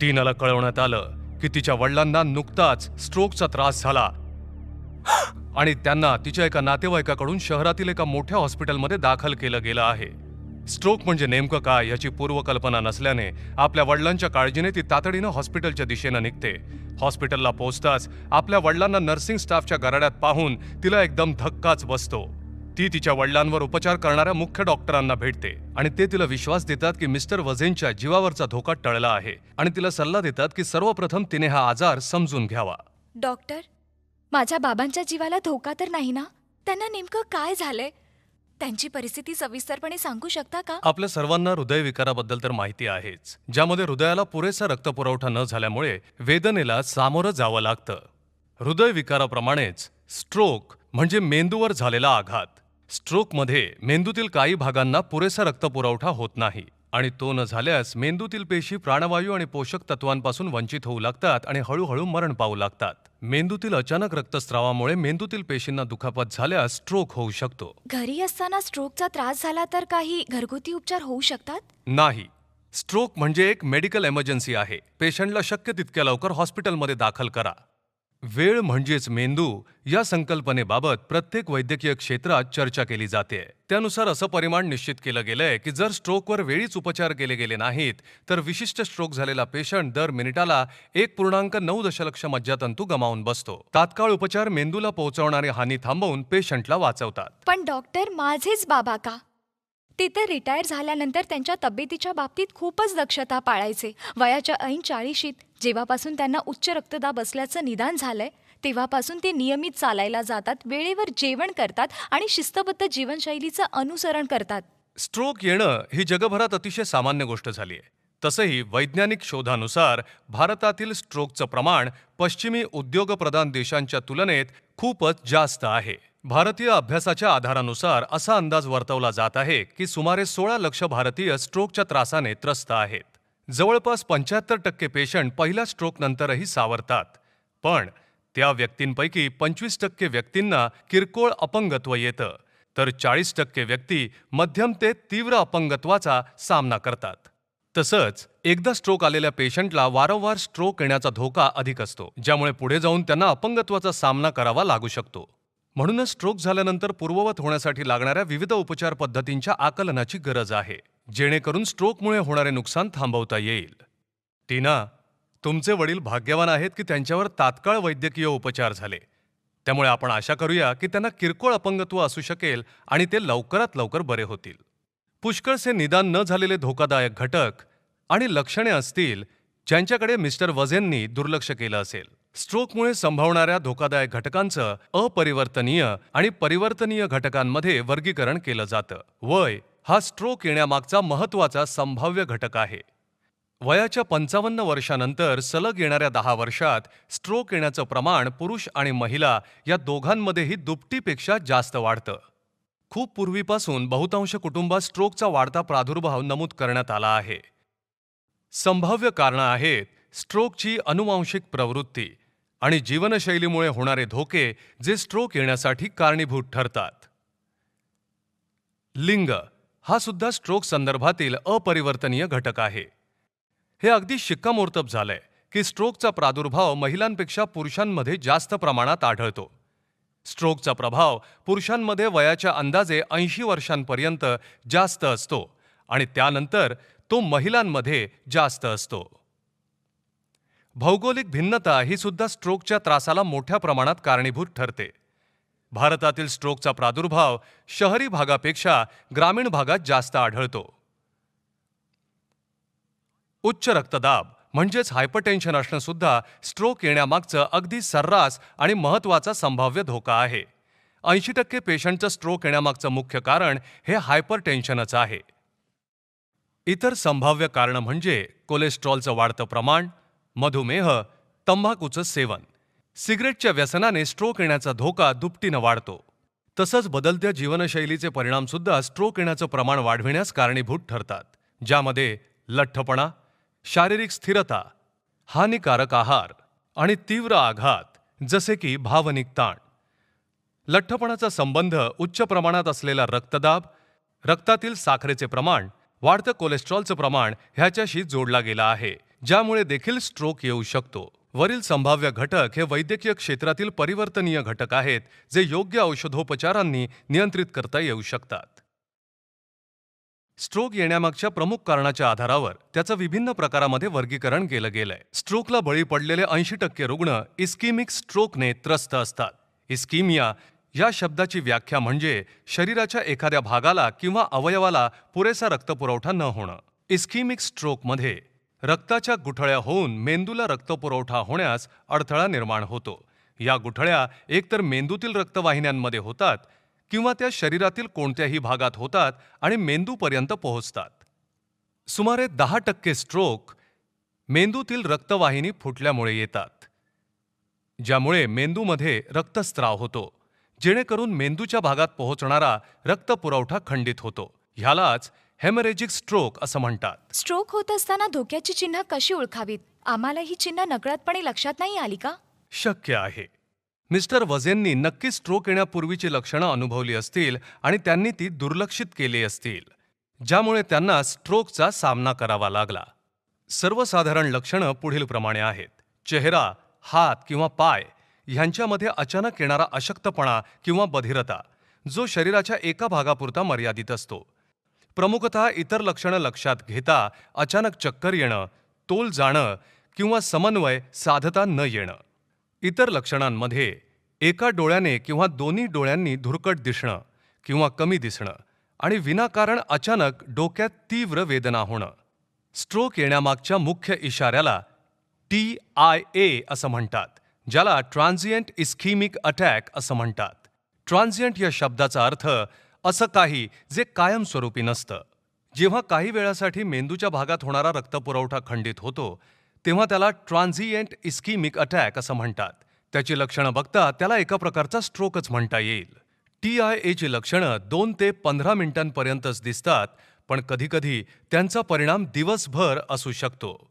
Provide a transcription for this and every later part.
टीनाला कळवण्यात आलं की तिच्या वडिलांना नुकताच स्ट्रोकचा त्रास झाला. आणि त्यांना तिच्या एका नातेवाईकाकडून शहरातील एका मोठ्या हॉस्पिटलमध्ये दाखल केलं गेलं आहे. स्ट्रोक म्हणजे नेमकं काय याची पूर्वकल्पना नसल्याने आपल्या वडिलांच्या काळजीने ती तातडीनं हॉस्पिटलच्या दिशेनं निघते. हॉस्पिटलला पोहोचताच आपल्या वडिलांना नर्सिंग स्टाफच्या गराड्यात पाहून तिला एकदम धक्काच बसतो. ती तिच्या वडिलांवर उपचार करणाऱ्या मुख्य डॉक्टरांना भेटते आणि ते तिला विश्वास देतात की मिस्टर वझेनच्या जीवावरचा धोका टळला आहे आणि तिला सल्ला देतात की सर्वप्रथम तिने हा आजार समजून घ्यावा. डॉक्टर माझ्या बाबांच्या जीवाला धोका तर नाही ना? त्यांना नेमकं काय झालंय? त्यांची परिस्थिती सविस्तरपणे सांगू शकता का? आपल्या सर्वांना हृदयविकाराबद्दल तर माहिती आहेच ज्यामध्ये हृदयाला पुरेसा रक्तपुरवठा न झाल्यामुळे वेदनेला सामोरं जावं लागतं. हृदयविकाराप्रमाणेच स्ट्रोक म्हणजे मेंदूवर झालेला आघात. स्ट्रोकमध्ये मेंदूतील काही भागांना पुरेसा रक्तपुरवठा होत नाही आणि तो न झाल्यास मेंदूतील पेशी प्राणवायू आणि पोषक तत्वांपासून वंचित होऊ लागतात आणि हळूहळू मरण पावू लागतात. मेंदूतील अचानक रक्तस्रावामुळे मेंदूतील पेशींना दुखापत झाल्यास स्ट्रोक होऊ शकतो. घरी असताना स्ट्रोकचा त्रास झाला तर काही घरगुती उपचार होऊ शकतात? नाही. स्ट्रोक म्हणजे एक मेडिकल एमर्जन्सी आहे. पेशंटला शक्य तितक्या लवकर हॉस्पिटलमध्ये दाखल करा. वेळ म्हणजेच मेंदू या संकल्पनेबाबत प्रत्येक वैद्यकीय क्षेत्रात चर्चा केली जाते. त्यानुसार असं परिमाण निश्चित केलं गेलंय की जर स्ट्रोकवर वेळीच उपचार केले गेले नाहीत तर विशिष्ट स्ट्रोक झालेला पेशंट दर मिनिटाला एक पूर्णांक नऊ दशलक्ष मज्जातंतू गमावून बसतो. तात्काळ उपचार मेंदूला पोहोचवणारी हानी थांबवून पेशंटला वाचवतात. पण डॉक्टर माझेच बाबा का? ते तर रिटायर झाल्यानंतर त्यांच्या तब्येतीच्या बाबतीत खूपच दक्षता पाळायचे. वयाच्या ऐन चाळीशीत जेव्हापासून त्यांना उच्च रक्तदाब असल्याचं निदान झालंय तेव्हापासून ते नियमित चालायला जातात वेळेवर जेवण करतात आणि शिस्तबद्ध जीवनशैलीचं अनुसरण करतात. स्ट्रोक येणं ही जगभरात अतिशय सामान्य गोष्ट झाली आहे तसंही वैज्ञानिक शोधानुसार भारतातील स्ट्रोकचं प्रमाण पश्चिमी उद्योगप्रधान देशांच्या तुलनेत खूपच जास्त आहे. भारतीय अभ्यासाच्या आधारानुसार असा अंदाज वर्तवला जात आहे की सुमारे सोळा लक्ष भारतीय स्ट्रोकच्या त्रासाने त्रस्त आहेत. जवळपास पंच्याहत्तर टक्के पेशंट पहिल्या स्ट्रोक नंतरही सावरतात. पण त्या व्यक्तींपैकी पंचवीस टक्के व्यक्तींना किरकोळ अपंगत्व येतं तर चाळीस टक्के व्यक्ती मध्यम ते तीव्र अपंगत्वाचा सामना करतात. तसंच एकदा स्ट्रोक आलेल्या पेशंटला वारंवार स्ट्रोक येण्याचा धोका अधिक असतो ज्यामुळे पुढे जाऊन त्यांना अपंगत्वाचा सामना करावा लागू शकतो. म्हणूनच स्ट्रोक झाल्यानंतर पूर्ववत होण्यासाठी लागणाऱ्या विविध उपचार पद्धतींच्या आकलनाची गरज आहे जेणेकरून स्ट्रोकमुळे होणारे नुकसान थांबवता येईल. टीना तुमचे वडील भाग्यवान आहेत की त्यांच्यावर तात्काळ वैद्यकीय उपचार झाले. त्यामुळे आपण आशा करूया की त्यांना किरकोळ अपंगत्व असू शकेल आणि ते लवकरात लवकर बरे होतील. पुष्कळसे निदान न झालेले धोकादायक घटक आणि लक्षणे असतील ज्यांच्याकडे मिस्टर वझेननी दुर्लक्ष केलं असेल. स्ट्रोकमुळे संभवणाऱ्या धोकादायक घटकांचं अपरिवर्तनीय आणि परिवर्तनीय घटकांमध्ये वर्गीकरण केलं जातं. वय हा स्ट्रोक येण्यामागचा महत्त्वाचा संभाव्य घटक आहे. वयाच्या पंचावन्न वर्षानंतर सलग येणाऱ्या दहा वर्षात स्ट्रोक येण्याचं प्रमाण पुरुष आणि महिला या दोघांमध्येही दुपटीपेक्षा जास्त वाढतं. खूप पूर्वीपासून बहुतांश कुटुंबात स्ट्रोकचा वाढता प्रादुर्भाव नमूद करण्यात आला आहे. संभाव्य कारणं आहेत स्ट्रोकची अनुवांशिक प्रवृत्ती आणि जीवनशैलीमुळे होणारे धोके जे स्ट्रोक येण्यासाठी कारणीभूत ठरतात. लिंग हा सुद्धा स्ट्रोक संदर्भातील अपरिवर्तनीय घटक आहे. हे अगदी शिक्कामोर्तब झालंय की स्ट्रोकचा प्रादुर्भाव महिलांपेक्षा पुरुषांमध्ये जास्त प्रमाणात आढळतो. स्ट्रोकचा प्रभाव पुरुषांमध्ये वयाच्या अंदाजे ऐंशी वर्षांपर्यंत जास्त असतो आणि त्यानंतर तो महिलांमध्ये जास्त असतो. भौगोलिक भिन्नता ही सुद्धा स्ट्रोकच्या त्रासाला मोठ्या प्रमाणात कारणीभूत ठरते. भारतातील स्ट्रोकचा प्रादुर्भाव शहरी भागापेक्षा ग्रामीण भागात जास्त आढळतो. उच्च रक्तदाब म्हणजेच हायपरटेन्शन असणं सुद्धा स्ट्रोक येण्यामागचं अगदी सर्रास आणि महत्त्वाचा संभाव्य धोका आहे. ऐंशी टक्के पेशंटचं स्ट्रोक येण्यामागचं मुख्य कारण हे हायपरटेन्शनच आहे. इतर संभाव्य कारणं म्हणजे कोलेस्ट्रॉलचं वाढतं प्रमाण मधुमेह तंबाखूचं सेवन. सिगरेटच्या व्यसनाने स्ट्रोक येण्याचा धोका दुपटीनं वाढतो. तसंच बदलत्या जीवनशैलीचे परिणामसुद्धा स्ट्रोक येण्याचं प्रमाण वाढविण्यास कारणीभूत ठरतात ज्यामध्ये लठ्ठपणा शारीरिक स्थिरता हानिकारक आहार आणि तीव्र आघात जसे की भावनिक ताण. लठ्ठपणाचा संबंध उच्च प्रमाणात असलेला रक्तदाब रक्तातील साखरेचे प्रमाण वाढतं कोलेस्ट्रॉलचं प्रमाण ह्याच्याशी जोडला गेला आहे. ज्यामुळे देखील स्ट्रोक येऊ शकतो. वरील संभाव्य घटक हे वैद्यकीय क्षेत्रातील परिवर्तनीय घटक आहेत जे योग्य औषधोपचारांनी नियंत्रित करता येऊ शकतात. स्ट्रोक येण्यामागच्या प्रमुख कारणाच्या आधारावर त्याचं विभिन्न प्रकारामध्ये वर्गीकरण केलं गेलंय. स्ट्रोकला बळी पडलेले ऐंशी टक्के रुग्ण इस्किमिक स्ट्रोकने त्रस्त असतात. इस्किमिया या शब्दाची व्याख्या म्हणजे शरीराच्या एखाद्या भागाला किंवा अवयवाला पुरेसा रक्तपुरवठा न होणं. इस्किमिक स्ट्रोकमध्ये रक्ताच्या गुठळ्या होऊन मेंदूला रक्तपुरवठा होण्यास अडथळा निर्माण होतो. या गुठळ्या एकतर मेंदूतील रक्तवाहिन्यांमध्ये होतात किंवा त्या शरीरातील कोणत्याही भागात होतात आणि मेंदूपर्यंत पोहोचतात. सुमारे दहा टक्के स्ट्रोक मेंदूतील रक्तवाहिनी फुटल्यामुळे येतात. ज्यामुळे मेंदूमध्ये रक्तस्त्राव होतो जेणेकरून मेंदूच्या भागात पोहोचणारा रक्तपुरवठा खंडित होतो. ह्यालाच हेमरेजिक स्ट्रोक असं म्हणतात. स्ट्रोक होत असताना धोक्याची चिन्ह कशी ओळखावीत? आम्हाला ही चिन्ह नकळतपणे लक्षात नाही आली का? शक्य आहे. मिस्टर वझेंनी नक्की स्ट्रोक येण्यापूर्वीची लक्षणं अनुभवली असतील आणि त्यांनी ती दुर्लक्षित केली असतील. ज्यामुळे त्यांना स्ट्रोकचा सामना करावा लागला. सर्वसाधारण लक्षणं पुढीलप्रमाणे आहेत. चेहरा हात किंवा पाय ह्यांच्यामध्ये अचानक येणारा अशक्तपणा किंवा बधिरता जो शरीराच्या एका भागापुरता मर्यादित असतो. प्रमुखतः इतर लक्षणं लक्षात घेता अचानक चक्कर येणं तोल जाणं किंवा समन्वय साधता न येणं. इतर लक्षणांमध्ये एका डोळ्याने किंवा दोन्ही डोळ्यांनी धुरकट दिसणं किंवा कमी दिसणं आणि विनाकारण अचानक डोक्यात तीव्र वेदना होणं. स्ट्रोक येण्यामागच्या मुख्य इशाऱ्याला टी आय ए असं म्हणतात ज्याला ट्रान्झिएंट इस्किमिक अटॅक असं म्हणतात. ट्रान्झिएंट या शब्दाचा अर्थ असं काही जे कायमस्वरूपी नसतं. जेव्हा काही वेळासाठी मेंदूच्या भागात होणारा रक्तपुरवठा खंडित होतो तेव्हा त्याला ट्रान्झिएंट इस्किमिक अटॅक असं म्हणतात. त्याची लक्षणं बघता त्याला एका प्रकारचा स्ट्रोकच म्हणता येईल. टी आय एची लक्षणं दोन ते पंधरा मिनिटांपर्यंतच दिसतात पण कधीकधी त्यांचा परिणाम दिवसभर असू शकतो.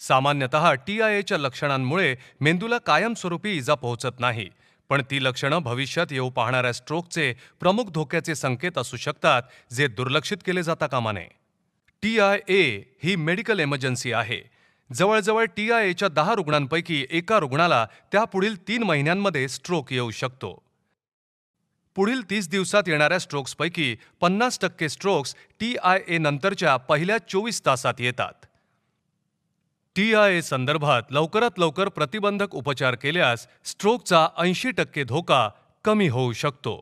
सामान्यतः टी आय एच्या लक्षणांमुळे मेंदूला कायमस्वरूपी इजा पोहोचत नाही पण ती लक्षणं भविष्यात येऊ पाहणाऱ्या स्ट्रोकचे प्रमुख धोक्याचे संकेत असू शकतात जे दुर्लक्षित केले जाता कामा नये टी आय ए ही मेडिकल एमर्जन्सी आहे. जवळजवळ टी आय एच्या दहा रुग्णांपैकी एका रुग्णाला त्यापुढील तीन महिन्यांमध्ये स्ट्रोक येऊ शकतो. पुढील तीस दिवसात येणाऱ्या स्ट्रोक्सपैकी पन्नास टक्के स्ट्रोक्स टी आय ए नंतरच्या पहिल्या चोवीस तासात येतात. टी आय ए संदर्भात लवकरात लवकर प्रतिबंधक उपचार केल्यास स्ट्रोकचा ऐंशी टक्के धोका कमी होऊ शकतो.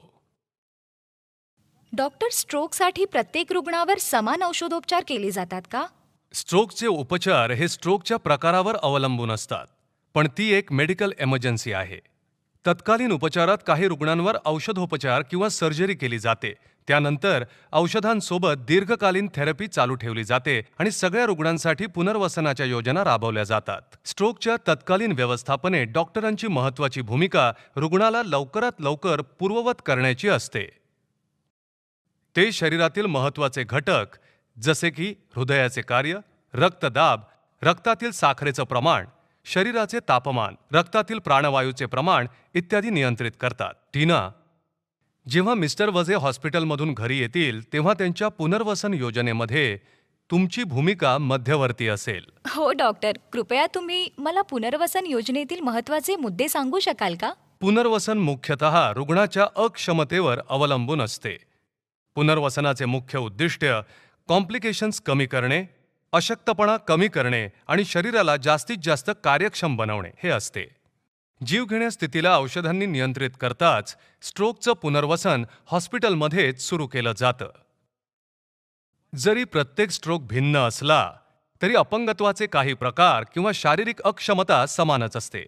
डॉक्टर स्ट्रोकसाठी प्रत्येक रुग्णावर समान औषधोपचार केले जातात का? स्ट्रोकचे उपचार हे स्ट्रोकच्या प्रकारावर अवलंबून असतात पण ती एक मेडिकल एमर्जन्सी आहे. तत्कालीन उपचारात काही रुग्णांवर औषधोपचार किंवा सर्जरी केली जाते. त्यानंतर औषधांसोबत दीर्घकालीन थेरपी चालू ठेवली जाते आणि सगळ्या रुग्णांसाठी पुनर्वसनाच्या योजना राबवल्या जातात. स्ट्रोकच्या तत्कालीन व्यवस्थापने डॉक्टरांची महत्वाची भूमिका रुग्णाला लवकरात लवकर पूर्ववत करण्याची असते. ते शरीरातील महत्त्वाचे घटक जसे की हृदयाचे कार्य रक्तदाब रक्तातील साखरेचं प्रमाण शरीराचे तापमान रक्तातील प्राणवायूचे प्रमाण इत्यादी नियंत्रित करतात. टीना जेव्हा मिस्टर वझे हॉस्पिटलमधून घरी येतील तेव्हा त्यांच्या पुनर्वसन योजनेमध्ये तुमची भूमिका मध्यवर्ती असेल. हो डॉक्टर. कृपया तुम्ही मला पुनर्वसन योजनेतील महत्त्वाचे मुद्दे सांगू शकाल का? पुनर्वसन मुख्यतः रुग्णाच्या अक्षमतेवर अवलंबून असते. पुनर्वसनाचे मुख्य उद्दिष्ट कॉम्प्लिकेशन्स कमी करणे अशक्तपणा कमी करणे आणि शरीराला जास्तीत जास्त कार्यक्षम बनवणे हे असते. जीवघेण्या स्थितीला औषधांनी नियंत्रित करताच स्ट्रोकचं पुनर्वसन हॉस्पिटलमध्येच सुरू केलं जातं. जरी प्रत्येक स्ट्रोक भिन्न असला तरी अपंगत्वाचे काही प्रकार किंवा शारीरिक अक्षमता समानच असते.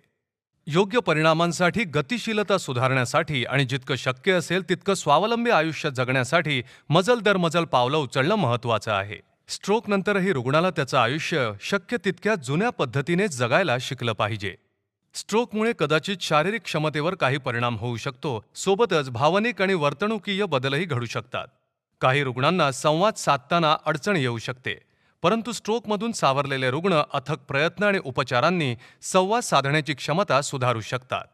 योग्य परिणामांसाठी गतिशीलता सुधारण्यासाठी आणि जितकं शक्य असेल तितकं स्वावलंबी आयुष्य जगण्यासाठी मजल दर मजल पावलं उचलणं महत्त्वाचं आहे. स्ट्रोक नंतरही रुग्णाला त्याचं आयुष्य शक्य तितक्या जुन्या पद्धतीने जगायला शिकलं पाहिजे. स्ट्रोकमुळे कदाचित शारीरिक क्षमतेवर काही परिणाम होऊ शकतो. सोबतच भावनिक आणि वर्तणुकीय बदलही घडू शकतात. काही रुग्णांना संवाद साधताना अडचण येऊ शकते. परंतु स्ट्रोकमधून सावरलेले रुग्ण अथक प्रयत्न आणि उपचारांनी संवाद साधण्याची क्षमता सुधारू शकतात.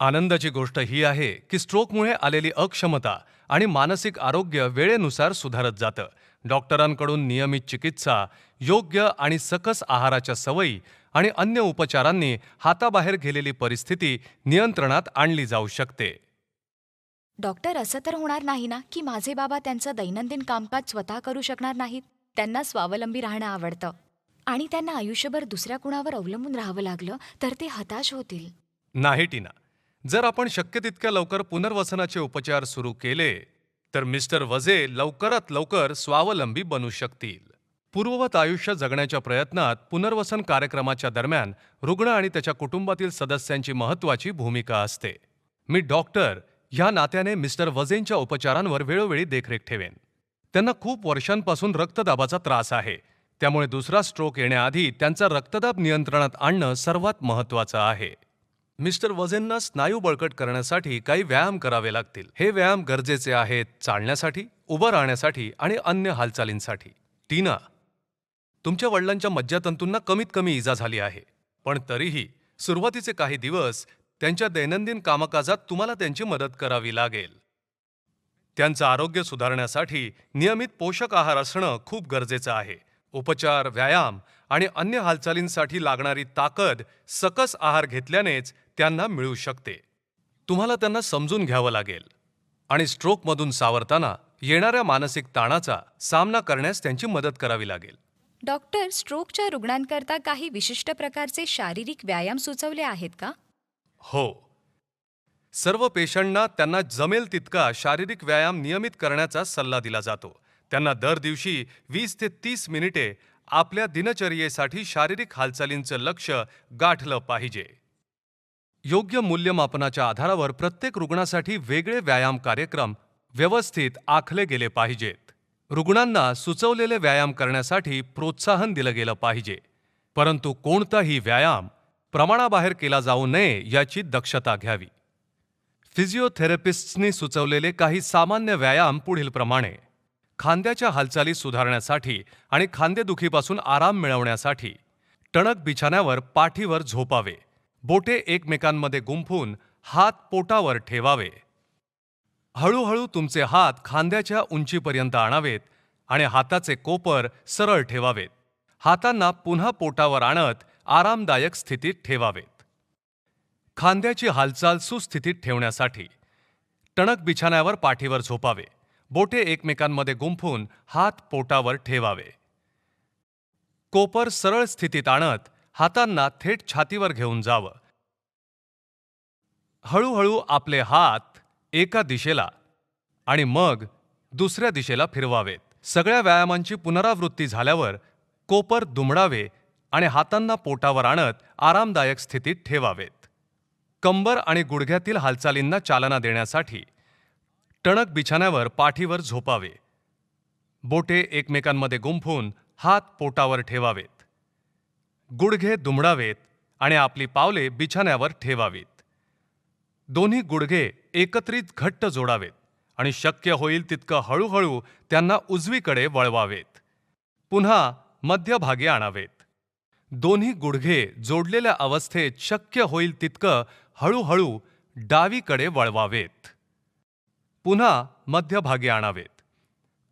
आनंदाची गोष्ट ही आहे की स्ट्रोकमुळे आलेली अक्षमता आणि मानसिक आरोग्य वेळेनुसार सुधारत जातं. डॉक्टरांकडून नियमित चिकित्सा योग्य आणि सकस आहाराच्या सवयी आणि अन्य उपचारांनी हाताबाहेर गेलेली परिस्थिती नियंत्रणात आणली जाऊ शकते. डॉक्टर असं तर होणार नाही ना की माझे बाबा त्यांचं दैनंदिन कामकाज स्वतः करू शकणार नाहीत? त्यांना स्वावलंबी राहणं आवडतं. आणि त्यांना आयुष्यभर दुसऱ्या कुणावर अवलंबून राहावं लागलं तर ते हताश होतील. नाही टीना. जर आपण शक्य तितक्या लवकर पुनर्वसनाचे उपचार सुरू केले तर मिस्टर वझे लवकरात लवकर स्वावलंबी बनू शकतील. पूर्ववत आयुष्य जगण्याच्या प्रयत्नात पुनर्वसन कार्यक्रमाच्या दरम्यान रुग्ण आणि त्याच्या कुटुंबातील सदस्यांची महत्त्वाची भूमिका असते. मी डॉक्टर ह्या नात्याने मिस्टर वझेंच्या उपचारांवर वेळोवेळी देखरेख ठेवेन. त्यांना खूप वर्षांपासून रक्तदाबाचा त्रास आहे. त्यामुळे दुसरा स्ट्रोक येण्याआधी त्यांचा रक्तदाब नियंत्रणात आणणं सर्वात महत्त्वाचं आहे. मिस्टर वझेंना स्नायू बळकट करण्यासाठी काही व्यायाम करावे लागतील. हे व्यायाम गरजेचे आहेत चालण्यासाठी उभं राहण्यासाठी आणि अन्य हालचालींसाठी. टीना तुमच्या वडिलांच्या मज्जातंतूंना कमीत कमी इजा झाली आहे. पण तरीही सुरुवातीचे काही दिवस त्यांच्या दैनंदिन कामकाजात तुम्हाला त्यांची मदत करावी लागेल. त्यांचं आरोग्य सुधारण्यासाठी नियमित पोषक आहार असणं खूप गरजेचं आहे. उपचार व्यायाम आणि अन्य हालचालींसाठी लागणारी ताकद सकस आहार घेतल्यानेच त्यांना मिळू शकते. तुम्हाला त्यांना समजून घ्यावं लागेल. आणि स्ट्रोकमधून सावरताना येणाऱ्या मानसिक ताणाचा सामना करण्यास त्यांची मदत करावी लागेल. डॉक्टर स्ट्रोकच्या रुग्णांकरता काही विशिष्ट प्रकारचे शारीरिक व्यायाम सुचवले आहेत का? हो. सर्व पेशंटना त्यांना जमेल तितका शारीरिक व्यायाम नियमित करण्याचा सल्ला दिला जातो. त्यांना दर दिवशी वीस ते तीस मिनिटे आपल्या दिनचर्येसाठी शारीरिक हालचालींचं लक्ष गाठलं पाहिजे. योग्य मूल्यमापनाच्या आधारावर प्रत्येक रुग्णासाठी वेगळे व्यायाम कार्यक्रम व्यवस्थित आखले गेले पाहिजेत. रुग्णांना सुचवलेले व्यायाम करण्यासाठी प्रोत्साहन दिलं गेलं पाहिजे. परंतु कोणताही व्यायाम प्रमाणाबाहेर केला जाऊ नये याची दक्षता घ्यावी. फिजिओथेरपिस्टनी सुचवलेले काही सामान्य व्यायाम पुढीलप्रमाणे खांद्याच्या हालचाली सुधारण्यासाठी आणि खांदेदुखीपासून आराम मिळवण्यासाठी टणक बिछाण्यावर पाठीवर झोपावे. बोटे एकमेकांमध्ये गुंफून हात पोटावर ठेवावे. हळूहळू तुमचे हात खांद्याच्या उंचीपर्यंत आणावेत आणि हाताचे कोपर सरळ ठेवावेत. हातांना पुन्हा पोटावर आणत आरामदायक स्थितीत ठेवावेत. खांद्याची हालचाल सुस्थितीत ठेवण्यासाठी टणक बिछाण्यावर पाठीवर झोपावे. बोटे एकमेकांमध्ये गुंफून हात पोटावर ठेवावे. कोपर सरळ स्थितीत आणत हातांना थेट छातीवर घेऊन जावं. हळूहळू आपले हात एका दिशेला आणि मग दुसऱ्या दिशेला फिरवावेत. सगळ्या व्यायामांची पुनरावृत्ती झाल्यावर कोपर दुमडावे आणि हातांना पोटावर आणत आरामदायक स्थितीत ठेवावेत. कंबर आणि गुडघ्यातील हालचालींना चालना देण्यासाठी टणक बिछाण्यावर पाठीवर झोपावे. बोटे एकमेकांमध्ये गुंफून हात पोटावर ठेवावेत. गुडघे दुमडावेत आणि आपली पावले बिछाण्यावर ठेवावीत. दोन्ही गुडघे एकत्रित घट्ट जोडावेत आणि शक्य होईल तितकं हळूहळू त्यांना उजवीकडे वळवावेत. पुन्हा मध्यभागी आणावेत. दोन्ही गुडघे जोडलेल्या अवस्थेत शक्य होईल तितकं हळूहळू डावीकडे वळवावेत. पुन्हा मध्यभागी आणावेत.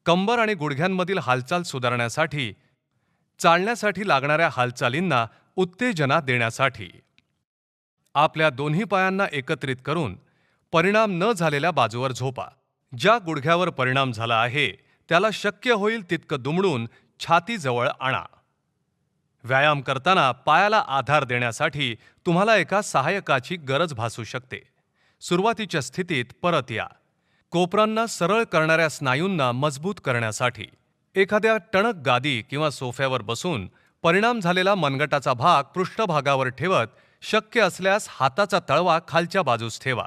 कंबर आणि गुडघ्यांमधील हालचाल सुधारण्यासाठी चालण्यासाठी लागणाऱ्या हालचालींना उत्तेजना देण्यासाठी. आपल्या दोन्ही पायांना एकत्रित करून परिणाम न झालेल्या बाजूवर झोपा. ज्या गुडघ्यावर परिणाम झाला आहे त्याला शक्य होईल तितकं दुमडून छातीजवळ आणा. व्यायाम करताना पायाला आधार देण्यासाठी तुम्हाला एका सहाय्यकाची गरज भासू शकते. सुरुवातीच्या स्थितीत परत या. कोपरांना सरळ करणाऱ्या स्नायूंना मजबूत करण्यासाठी. एखाद्या टणक गादी किंवा सोफ्यावर बसून परिणाम झालेला मनगटाचा भाग पृष्ठभागावर ठेवत शक्य असल्यास हाताचा तळवा खालच्या बाजूस ठेवा.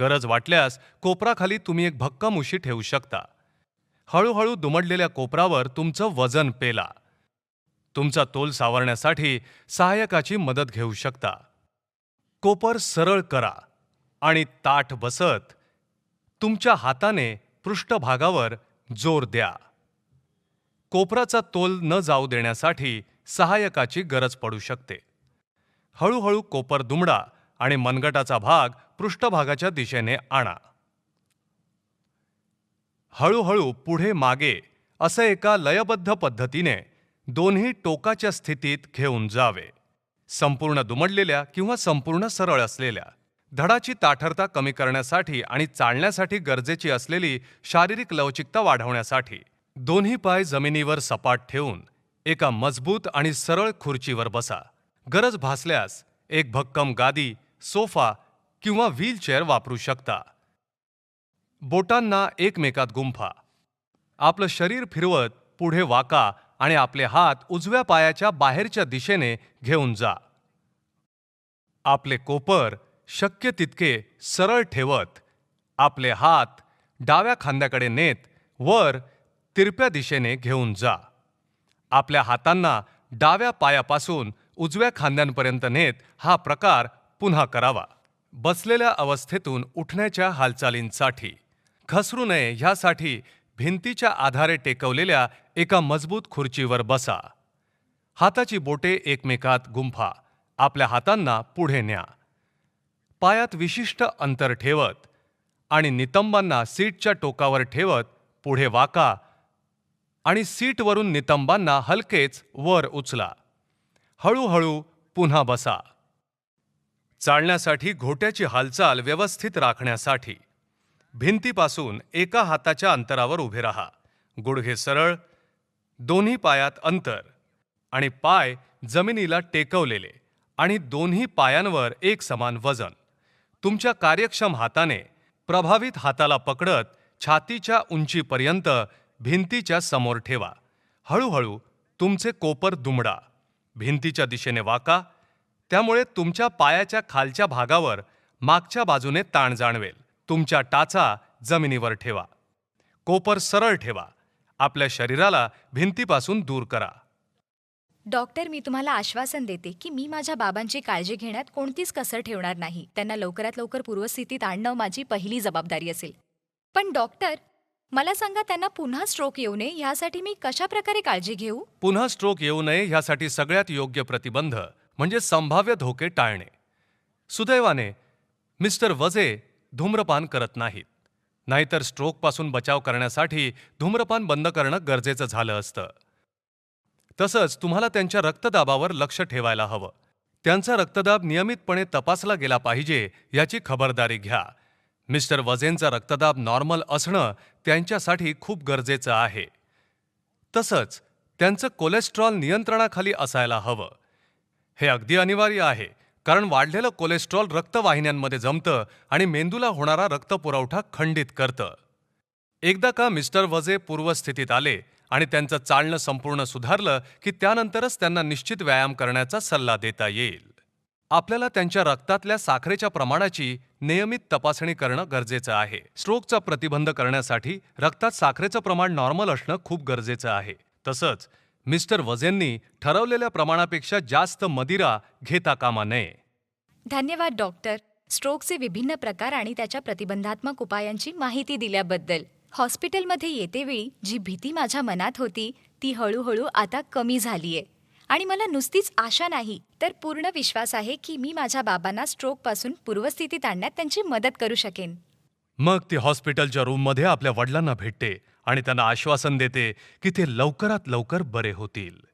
गरज वाटल्यास कोपराखाली तुम्ही एक भक्कम उशी ठेवू शकता. हळूहळू दुमडलेल्या कोपरावर तुमचं वजन पेला. तुमचा तोल सावरण्यासाठी सहाय्यकाची मदत घेऊ शकता. कोपर सरळ करा आणि ताठ बसत तुमच्या हाताने पृष्ठभागावर जोर द्या. कोपराचा तोल न जाऊ देण्यासाठी सहाय्यकाची गरज पडू शकते. हळूहळू कोपर दुमडा आणि मनगटाचा भाग पृष्ठभागाच्या दिशेने आणा. हळूहळू पुढे मागे असं एका लयबद्ध पद्धतीने दोन्ही टोकाच्या स्थितीत घेऊन जावे. संपूर्ण दुमडलेल्या किंवा संपूर्ण सरळ असलेल्या धडाची ताठरता कमी करण्यासाठी आणि चालण्यासाठी गरजेची असलेली शारीरिक लवचिकता वाढवण्यासाठी दोन्ही पाय जमिनीवर सपाट ठेवून एका मजबूत आणि सरळ खुर्चीवर बसा. गरज भासल्यास एक भक्कम गादी सोफा किंवा व्हीलचेअर वापरू शकता. बोटांना एकमेकात गुंफा. आपलं शरीर फिरवत पुढे वाका आणि आपले हात उजव्या पायाच्या बाहेरच्या दिशेने घेऊन जा. आपले कोपर शक्य तितके सरळ ठेवत आपले हात डाव्या खांद्याकडे नेत वर तिरप्या दिशेने घेऊन जा. आपल्या हातांना डाव्या पायापासून उजव्या खांद्यांपर्यंत नेत हा प्रकार पुन्हा करावा. बसलेल्या अवस्थेतून उठण्याच्या हालचालींसाठी. घसरू नये ह्यासाठी भिंतीच्या आधारे टेकवलेल्या एका मजबूत खुर्चीवर बसा. हाताची बोटे एकमेकात गुंफा. आपल्या हातांना पुढे न्या. पायात विशिष्ट अंतर ठेवत आणि नितंबांना सीटच्या टोकावर ठेवत पुढे वाका आणि सीटवरून नितंबांना हलकेच वर उचला. हळूहळू पुन्हा बसा. चालण्यासाठी घोट्याची हालचाल व्यवस्थित राखण्यासाठी भिंतीपासून एका हाताच्या अंतरावर उभे राहा. गुडघे सरळ दोन्ही पायात अंतर आणि पाय जमिनीला टेकवलेले आणि दोन्ही पायांवर एक समान वजन. तुमच्या कार्यक्षम हाताने प्रभावित हाताला पकडत छातीच्या उंचीपर्यंत भिंतीच्या समोर ठेवा. हळूहळू तुमचे कोपर दुमडा. भिंतीच्या दिशेने वाका. त्यामुळे तुमच्या पायाच्या खालच्या भागावर मागच्या बाजूने ताण जाणवेल. तुमच्या टाचा जमिनीवर ठेवा. कोपर सरळ ठेवा. आपल्या शरीराला भिंतीपासून दूर करा. डॉक्टर मी तुम्हाला आश्वासन देते की मी माझ्या बाबांची काळजी घेण्यात कोणतीच कसर ठेवणार नाही. त्यांना लवकरात लवकर पूर्वस्थितीत आणणं माझी पहिली जबाबदारी असेल. पण डॉक्टर मला सांगा त्यांना पुन्हा स्ट्रोक येऊ नये यासाठी मी कशा प्रकारे काळजी घेऊ? पुन्हा स्ट्रोक येऊ नये ह्यासाठी सगळ्यात योग्य प्रतिबंध म्हणजे संभाव्य धोके टाळणे. सुदैवाने मिस्टर वजे धूम्रपान करत नाहीत. नाहीतर स्ट्रोकपासून बचाव करण्यासाठी धूम्रपान बंद करणं गरजेचं झालं असतं. तसंच तुम्हाला त्यांच्या रक्तदाबावर लक्ष ठेवायला हवं. त्यांचा रक्तदाब नियमितपणे तपासला गेला पाहिजे याची खबरदारी घ्या. मिस्टर वझेंचा रक्तदाब नॉर्मल असणं त्यांच्यासाठी खूप गरजेचं आहे. तसंच त्यांचं कोलेस्ट्रॉल नियंत्रणाखाली असायला हवं. हे अगदी अनिवार्य आहे कारण वाढलेलं कोलेस्ट्रॉल रक्तवाहिन्यांमध्ये जमतं आणि मेंदूला होणारा रक्तपुरवठा खंडित करतं. एकदा का मिस्टर वझे पूर्वस्थितीत आले आणि त्यांचं चालणं संपूर्ण सुधारलं की त्यानंतरच त्यांना निश्चित व्यायाम करण्याचा सल्ला देता येईल. आपल्याला त्यांच्या रक्तातल्या साखरेच्या प्रमाणाची नियमित तपासणी करणं गरजेचं आहे. स्ट्रोकचा प्रतिबंध करण्यासाठी रक्तात साखरेचं प्रमाण नॉर्मल असणं खूप गरजेचं आहे. तसंच मिस्टर वजेंनी ठरवलेल्या प्रमाणापेक्षा जास्त मदिरा घेता कामा नये. धन्यवाद डॉक्टर. स्ट्रोकचे विभिन्न प्रकार आणि त्याच्या प्रतिबंधात्मक उपायांची माहिती दिल्याबद्दल. हॉस्पिटलमध्ये येतेवेळी जी भीती माझ्या मनात होती ती हळूहळू आता कमी झालीये. आणि मला नुसतीच आशा नाही तर पूर्ण विश्वास आहे की मी माझ्या बाबांना स्ट्रोकपासून पूर्वस्थितीत आणण्यात त्यांची मदत करू शकेन. मग ती हॉस्पिटलच्या रूममध्ये आपल्या वडिलांना भेटते आणि त्यांना आश्वासन देते की ते लवकरात लवकर बरे होतील.